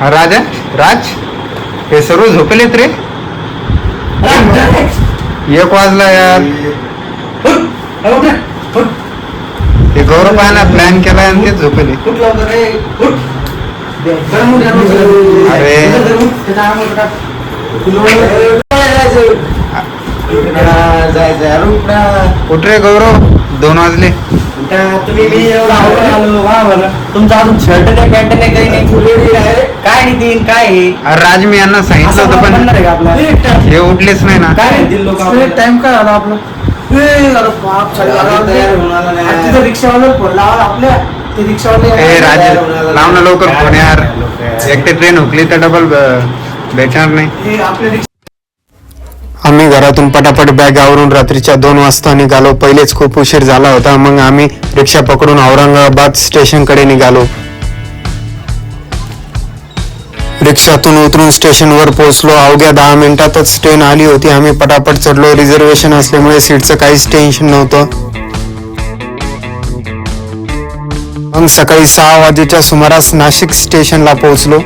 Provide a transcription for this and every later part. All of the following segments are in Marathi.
राजा राज हे सर्व झोपलेत रे. एक वाजला यार. हे गौरव पाहायला प्लॅन केला आणि तेच झोपले. अरे. उठ रे गौरव दोन वाजले. तुम्ही मी एवढा आवडून आलो. वा बरं. तुमचा अजून शर्ट नाही पॅन्ट नाही काही नाही काय नाही तीन काय हे? राज मी यांना सांगितलं होतं पण हे उठलेच नाही ना. काय लोक टाइम काय झाला आपला. तिथं रिक्षावाला फोन लावा आपल्या. ते रिक्षावाले ए राज लाव ना लवकर फोन यार. एकटे ट्रेन हुकली तर डबल भेटणार नाही. हे रिक्षा आम्ही घरातून पटापट बॅग आवरून रात्रीच्या दोन वाजता निघालो. पहिलेच खूप उशीर झाला होता. मग आम्ही रिक्षा पकडून औरंगाबाद स्टेशनकडे निघालो. रिक्षातून उतरून स्टेशनवर पोहोचलो. अवघ्या दहा मिनिटातच ट्रेन आली होती. आम्ही पटापट चढलो. रिझर्वेशन असल्यामुळे सीटचं काहीच टेन्शन नव्हतं. मग सकाळी सहा वाजेच्या सुमारास नाशिक स्टेशनला पोहोचलो.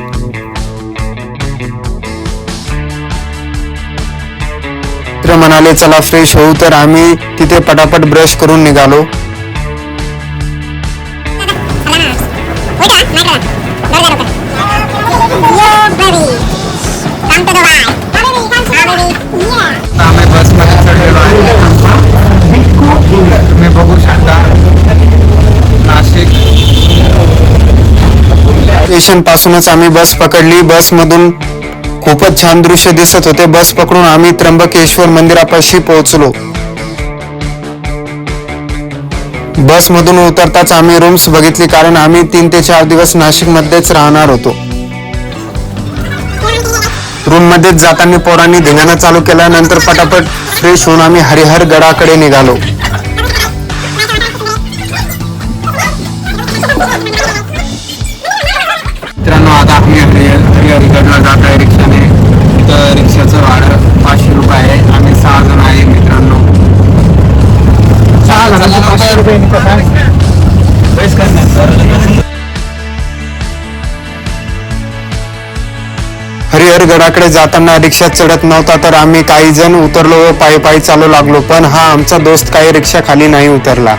मित्र म्हणाले चला फ्रेश होऊ. तर आम्ही तिथे पटापट ब्रश करून निघालो. आम्ही चढलेलो आहे तुम्ही बघू शकता नाशिक स्टेशन पासूनच आम्ही बस पकडली. बस मधून खूपच छान दृश्य दिसत होते. बस पकडून आम्ही त्र्यंबकेश्वर मंदिरापाशी पोहोचलो. बस मधून उतरताच आम्ही रूम्स बघितली कारण आम्ही तीन ते चार दिवस नाशिक मध्येच राहणार होतो. रूम मध्येच जाताना पोरांनी धिंगाणा चालू केल्यानंतर पटापट फ्रेश होऊन आम्ही हरिहर गडाकडे निघालो. मित्रांनो आता आम्ही हरिहर हरिहरगडला जात आहे रिक्षाने. तर रिक्षाचं भाडं पाचशे रुपये आहे. आम्ही सहा जण आहे मित्रांनो. सहा जणांचे पाचशे रुपये गडाकडे जाताना रिक्षा चढत नव्हता तर आम्ही काही जण उतरलो व पायी पायी चालू लागलो पण हा आमचा दोस्त काही रिक्षा खाली नाही उतरला.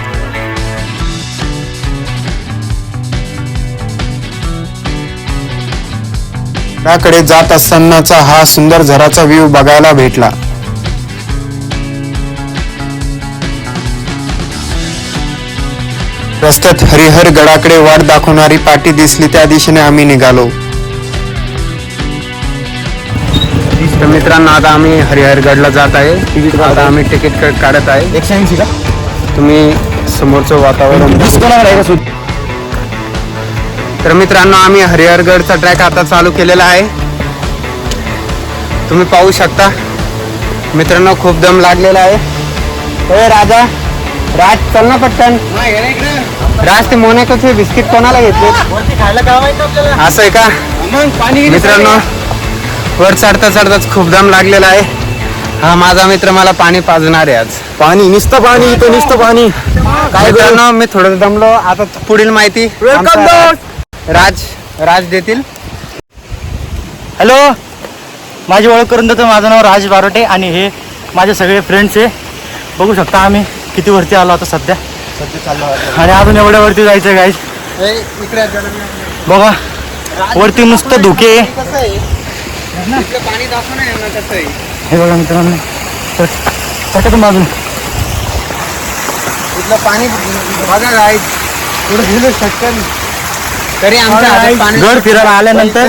गडाकडे जात असतानाचा हा सुंदर झराचा व्ह्यू बघायला भेटला. रस्त्यात हरिहर गडाकडे वाट दाखवणारी पाटी दिसली त्या दिशेने आम्ही निघालो. मित्रांनो आता आम्ही हरिहरगडला जात आहे. आता आम्ही तिकीट काढत आहे. एकशे ऐंशी का? तुम्ही समोरचं वातावरण? तर मित्रांनो आम्ही हरिहरगडचा ट्रॅक आता चालू केलेला आहे. तुम्ही पाहू शकता. मित्रांनो खूप दम लागलेला आहे. ए राजा. राज चल ना पटकन. राज ते मोनॅकोचे बिस्किट कोणाला घेतले असं आहे का? मित्रांनो वर चढता चढताच खूप दम लागलेला आहे. हा माझा मित्र मला पाणी पाजणार आहे आज. पाणी नुसतं पाणी इथं नुसतं पाणी. काय मित्रांनो मी थोडं दमलो. आता पुढील माहिती आमचा राज राज देतील. हॅलो? माझी ओळख करून देतो. माझं नाव राज बारोटे आणि हे माझे सगळे फ्रेंड्स आहे. बघू शकता आम्ही किती वरती आलो आता सध्या. आणि अजून एवढ्या वरती जायचं गाईज बघा वरती नुसतं धुके. आहे. पाणी दाखव ना यांना कसं आहे. हे बघा मित्रांनो. पटकन बाजून इथलं पाणी बघा गाईज पुढे गेलो शटकन तरी आमच्या पाणी गड फिरायला आल्यानंतर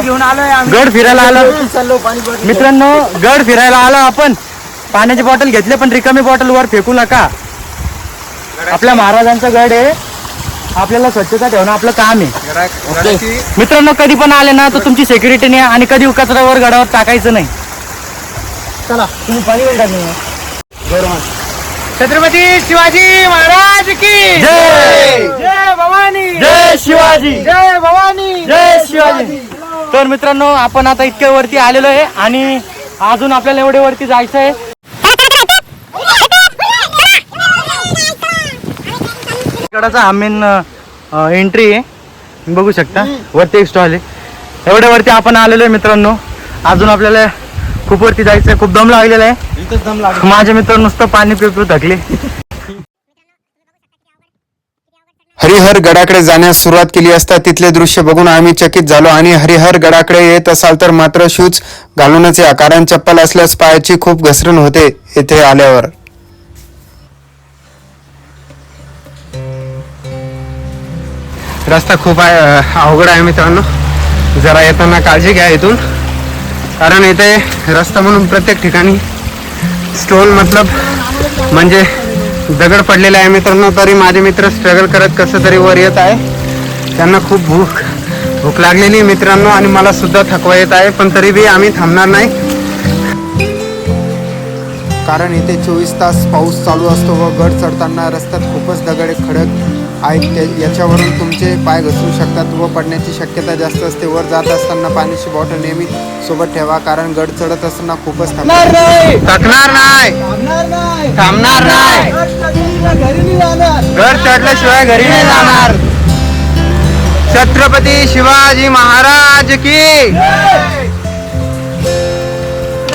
घेऊन आलोय गड फिरायला आलं. मित्रांनो गड फिरायला आलो आपण. पाण्याची बॉटल घेतले पण रिकामी बॉटल वर फेकू नका. आपल्या महाराजांचा गड आहे. आपल्याला स्वच्छता ठेवणं आपलं काम आहे. मित्रांनो कधी पण आले ना तर तुमची सेक्युरिटी नाही आणि कधी कचऱ्यावर गडावर टाकायचं नाही. चला तुम्ही पाणी पण टाकलं छत्रपती शिवाजी महाराज की जय! जय भवानी! जय शिवाजी! जय भवानी! जय शिवाजी! तर मित्रांनो आपण आता इतक्या वरती आलेलो आहे आणि अजून आपल्याला एवढे वरती जायचं आहे. गडाचा हा मेन एंट्री आहे. बघू शकता. वरती एक स्टॉल आहे. एवढ्या वरती आपण आलेलो आहे मित्रांनो. अजून आपल्याला खूप वरती जायचंय. खूप दम लागलेला आहे. इथंच दम लागला. माझे मित्र नुसतं पाणी पिऊ पिऊ थकले. हरिहर गडाकडे जाण्यास सुरुवात केली असता तिथले दृश्य बघून आम्ही चकित झालो आणि हरिहर गडाकडे येत असाल तर मात्र शूज घालूनच या. कारण चप्पल असल्यास पायाची खूप घसरण होते येथे आल्यावर. रस्ता खूप आहे अवघड आहे मित्रांनो. जरा येताना काळजी घ्या इथून. कारण इथे रस्ता म्हणून प्रत्येक ठिकाणी स्टोन मतलब म्हणजे दगड पडलेले आहे मित्रांनो. तरी माझे मित्र स्ट्रगल करत कसं तरी वर येत आहे. त्यांना खूप भूक भूक लागलेली आहे मित्रांनो आणि मला सुद्धा थकवा येत आहे पण तरी बी आम्ही थांबणार नाही. कारण इथे चोवीस तास पाऊस चालू असतो व गड चढताना रस्त्यात खूपच दगड खडक आहेत ते- याच्यावरून तुमचे पाय घसरू शकतात व पडण्याची शक्यता जास्त असते. वर जात असताना पाण्याची बॉटल नेहमी सोबत ठेवा कारण गड चढत असताना खूपच थकणार थकणार नाही! थांबणार नाही! घर चढल्याशिवाय घरी नाही जाणार! छत्रपती शिवाजी महाराज की!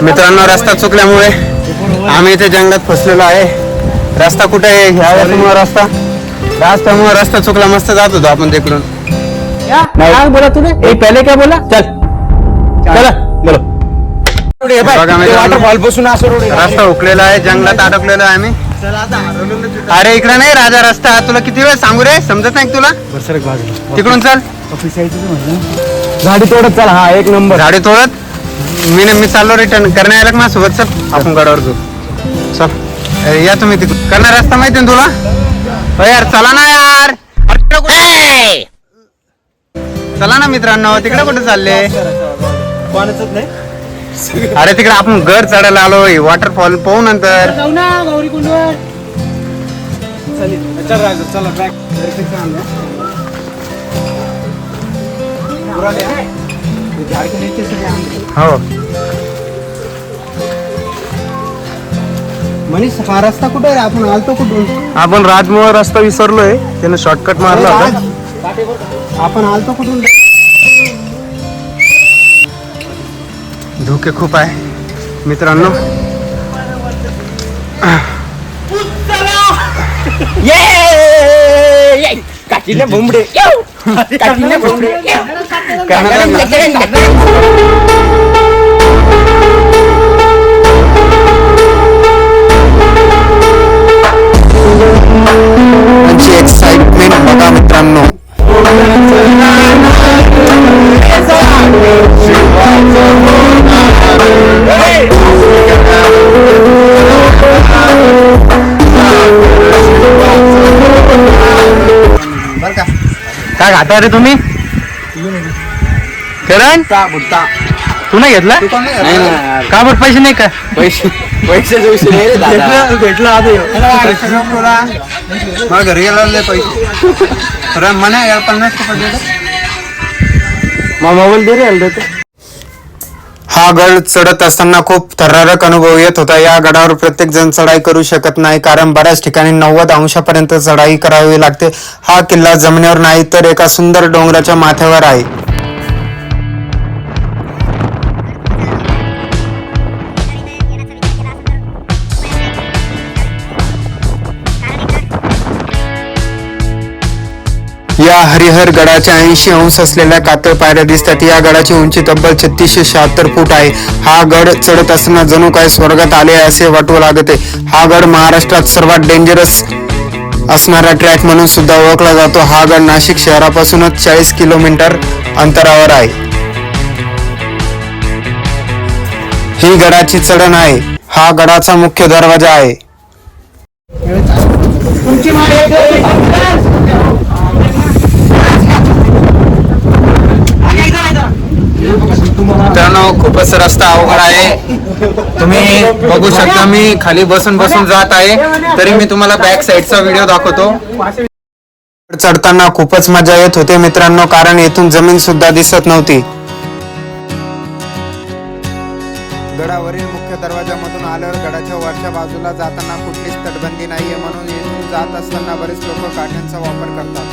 मित्रांनो रस्ता चुकल्यामुळे आम्ही इथे जंगलात फसलेलो आहे. रस्ता कुठे आहे? ह्या रस्ता? रस्त्यामुळे रस्ता चुकला मस्त जात होतो आपण तिकडून. काय बोला तूने ए पहले क्या बोला चल. चला. बोलो. बघा मित्रांनो. वॉटरफॉलपासून असं रोड आहे. रस्ता हुकलेला आहे जंगलात अडकलेलो आहे आम्ही. अरे इकडे नाही राजा रस्ता. तुला किती वेळ सांगू रे? समजत नाही का तुला. तिकडून चल. गाडी तोडत चल. हा एक नंबर. गाडी तोडत. मी न- मी चाललो रिटर्न करण्या आला का माझ्यासोबत. चल आपण गडावर जाऊ. चल. अरे, या तुम्ही तिकडून. करणार रस्ता माहिती ना तुला? हो यार चला ना यार. अरे, तिकडे कुठे? चला ना मित्रांनो तिकडे कुठे चालले? नाही अरे तिकडे आपण गड चढायला आलोय वॉटरफॉल पाहू नंतर. जाऊ ना गौरी कुंडवर. चल राजा चला बॅग हो. मनीष हा रस्ता कुठे आहे? आपण आलतो कुठून? आपण राजमोहन रस्ता विसरलोय. त्याने शॉर्टकट मारला होता. आपण आलतो कुठून? धोके खूप आहे. मित्रांनो. काकीने भोंबडे काकीने भोंबडे काय खाता रे तुम्ही करण तू नाही घेतला? का बरं पैसे नाही का? पैसे पैशाचा विषय नाही रे दादा. भेटला आधी. मला घरी गेला पैसे. अरे मना यार पन्नास रुपये मोबाईल दे रे हा गड चढत असताना खूप थरारक अनुभव येत होता. या गडावर प्रत्येक जण चढाई करू शकत नाही कारण बऱ्याच ठिकाणी नव्वद अंशापर्यंत चढाई करावी लागते. हा किल्ला जमिनीवर नाही तर एका सुंदर डोंगराच्या माथ्यावर आहे. आपल्याला हरिहर गडाच्या ऐंशी अंश असलेल्या कातळ पायऱ्या दिसतात. या गडाची उंची तब्बल छत्तीसशे शहात्तर फूट आहे. हा गड चढत असताना जणू काय स्वर्गात आले असे वाटू लागते. हा गड महाराष्ट्रात सर्वात डेंजरस असणारा ट्रॅक म्हणून सुद्धा ओळखला जातो. हा गड नाशिक शहरापासूनच चाळीस किलोमीटर अंतरावर आहे. ही गडाची चढण आहे. हा गडाचा मुख्य दरवाजा आहे. मित्रांनो खूपच रस्ता अवघड आहे. तुम्ही बघू शकता मी खाली बसून बसून जात आहे. तरी मी तुम्हाला बॅक साईडचा व्हिडिओ दाखवतो. चढताना खूपच मजा येत होते मित्रांनो कारण येथून जमीन सुद्धा दिसत नव्हती. गडावरील मुख्य दरवाजामधून आल्यावर गडाच्या वरच्या बाजूला जाताना कुठलीच तटबंदी नाहीये म्हणून येथून जात असताना बरेच लोक काठ्यांचा वापर करतात.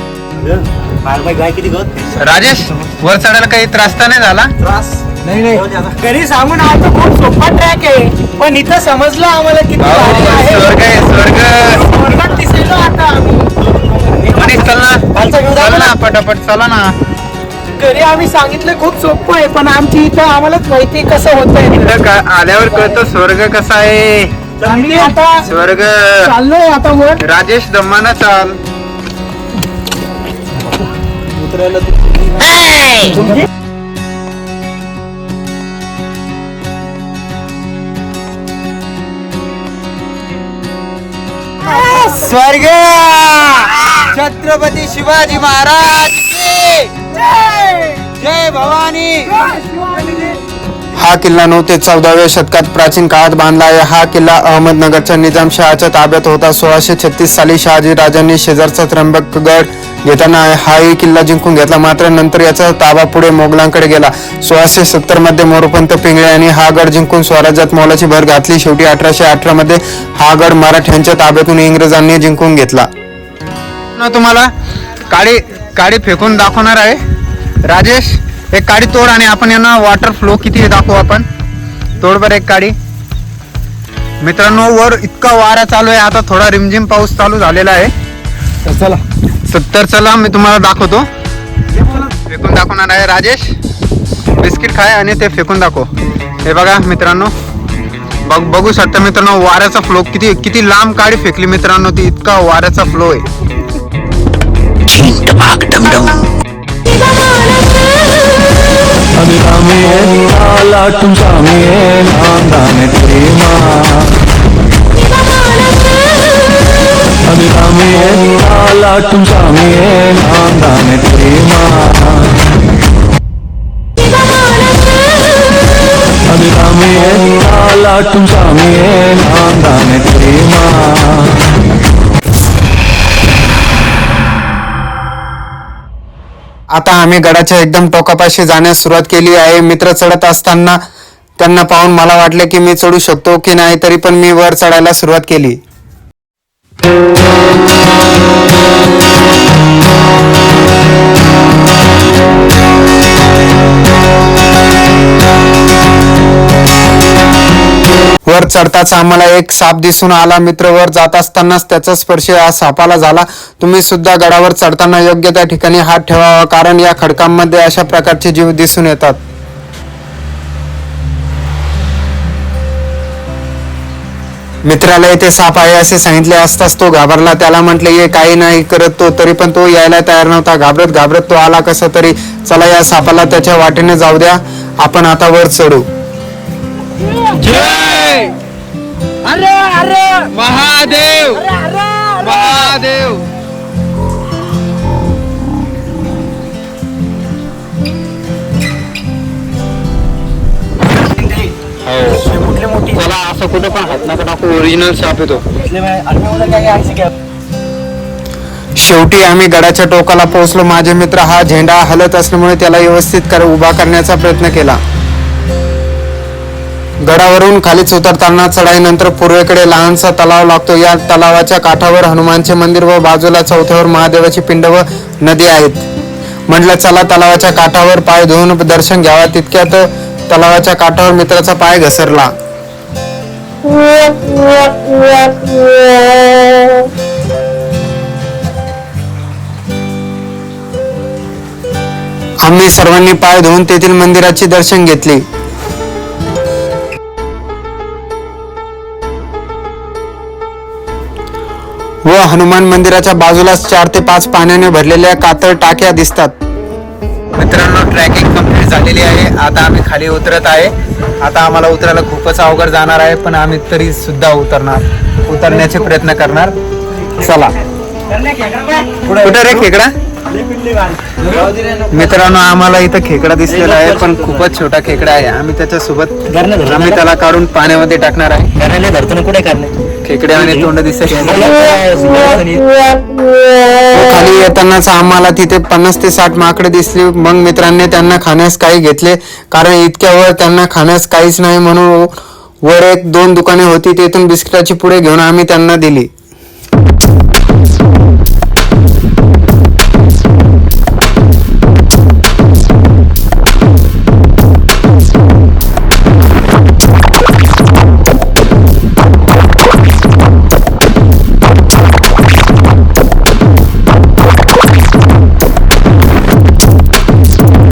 राजेश वर चढायला काही त्रास तर नाही झाला? नाही नाही. घरी सांगून आमचा खूप सोपा ट्रॅक आहे. पण इथं समजलं आम्हाला किती भारी भाऊ, आहे. स्वर्ग आहे स्वर्ग स्वर्गात दिसेलो आता आम्ही. मनीष चल ना. खालचा चल ना ना. पटापट चला ना. घरी आम्ही सांगितलं खूप सोपं आहे पण आमची इथं आम्हालाच माहिती कसं होत आहे इथं का- आल्यावर कळतं स्वर्ग कसा आहे. आम्ही आता स्वर्ग. चाललोय आता वर. राजेश दम्माना चाल. स्वर्ग! छत्रपती शिवाजी महाराज जय! भवानी! हा किल्ला नऊ ते चौदाव्या शतकात प्राचीन काळात बांधला आहे. हा किल्ला अहमदनगरच्या निजामशहाच्या ताब्यात होता. सोळाशे छत्तीस साली शहाजी राजांनी शेजारचा त्र्यंबकगड घेताना हाही किल्ला जिंकून घेतला. मात्र नंतर याचा ताबा पुढे मोगलांकडे गेला. सोळाशे सत्तरमध्ये मोरोपंत पिंगळे यांनी हा गड जिंकून स्वराज्यात मोलाची भर घातली. शेवटी अठराशे अठरा मध्ये हा गड मराठ्यांच्या ताब्यातून इंग्रजांनी जिंकून घेतला. तुम्हाला काडी काळी फेकून दाखवणार आहे. राजेश एक काडी तोड आणि आपण यांना वॉटर फ्लो किती आहे दाखवू आपण. तोड बरं एक काडी मित्रांनो वर इतका वारा चालू आहे आता थोडा रिमझिम पाऊस चालू झालेला आहे. चला. सत्तर चला मी तुम्हाला दाखवतो. फेकून दाखवणार आहे राजेश. बिस्किट खाय आणि ते फेकून दाखव. हे बघा मित्रांनो. बघ बघू शकता मित्रांनो वाऱ्याचा फ्लो किती किती लांब काडी फेकली मित्रांनो ती इतका वाऱ्याचा फ्लो आहे. அபிராமி ஆளாட்டும் சாமியே நான் தானே தெரியுமா அபிராமி ஆளாட்டும் சாமியே நான் தானே தெரியுமா அபிராமியே ஆளாட்டும் சாமியே நான் தானே தெரியுமா आता आम्ही गडाच्या एकदम टोकापाशी जाण्यास सुरुवात केली आहे. मित्र चढत असताना त्यांना पाहून मला वाटले की मी चढू शकतो की नाही तरी पण मी वर चढायला सुरुवात केली. वर चढताच आम्हाला एक साप दिसून आला. मित्र वर जात असतानाच त्याचा स्पर्श या सापाला झाला. तुम्ही सुद्धा गडावर चढताना योग्य त्या ठिकाणी हात ठेवावा कारण या खडकांमध्ये अशा प्रकारचे जीव दिसून येतात. मित्राला येथे साप आहे असे सांगितले असताच तो घाबरला. त्याला म्हटले ये काही नाही करत तो तरी पण तो यायला तयार नव्हता. घाबरत घाबरत तो आला कसा तरी. चला या सापाला त्याच्या वाटेने जाऊ द्या. आपण आता वर चढू. अरे अरे. महादेव. महादेव. कुठले मोठी त्याला असं कुठे पण हात नका टाकू. ओरिजिनल साप येतो. शेवटी आम्ही गडाच्या टोकाला पोहोचलो. माझे मित्र हा झेंडा हलत असल्यामुळे त्याला व्यवस्थित कर उभा करण्याचा प्रयत्न केला. गडावरून खालीच उतरताना चढाईनंतर पूर्वेकडे लहानसा तलाव लागतो. या तलावाच्या काठावर हनुमानचे मंदिर व बाजूला चौथ्यावर महादेवाची पिंड व नदी आहेत. म्हटलं चला तलावाच्या काठावर पाय धुवून दर्शन घ्यावा. तितक्यात तलावाच्या काठावर मित्राचा पाय घसरला. आम्ही सर्वांनी पाय धुवून तेथील मंदिराचे दर्शन घेतले. व हनुमान मंदिराच्या बाजूलाच चार ते पाच पाण्याने भरलेल्या कातळ टाक्या दिसतात. मित्रांनो ट्रॅकिंग कंप्लीट झालेली आहे. आता आम्ही खाली उतरत आहे. आता आम्हाला उतरायला खूपच अवघड जाणार आहे पण आम्ही तरी सुद्धा उतरणार. उतरण्याचे प्रयत्न करणार. चला. कुठे रे खेकडा? मित्रांनो आम्हाला इथं खेकडा दिसलेला आहे पण खूपच छोटा खेकडा आहे. आम्ही त्याच्यासोबत आम्ही त्याला काढून पाण्यामध्ये टाकणार आहे. धरतो कुठे खेकडे आणि तोंड दिसत खाली येतानाच आम्हाला तिथे पन्नास ते साठ माकडे दिसली. मग मित्रांनी त्यांना खाण्यास काही घेतले. कारण इतक्या वर त्यांना खाण्यास काहीच नाही म्हणून वर एक दोन दुकाने होती. तेथून बिस्किटाची पुढे घेऊन आम्ही त्यांना दिली.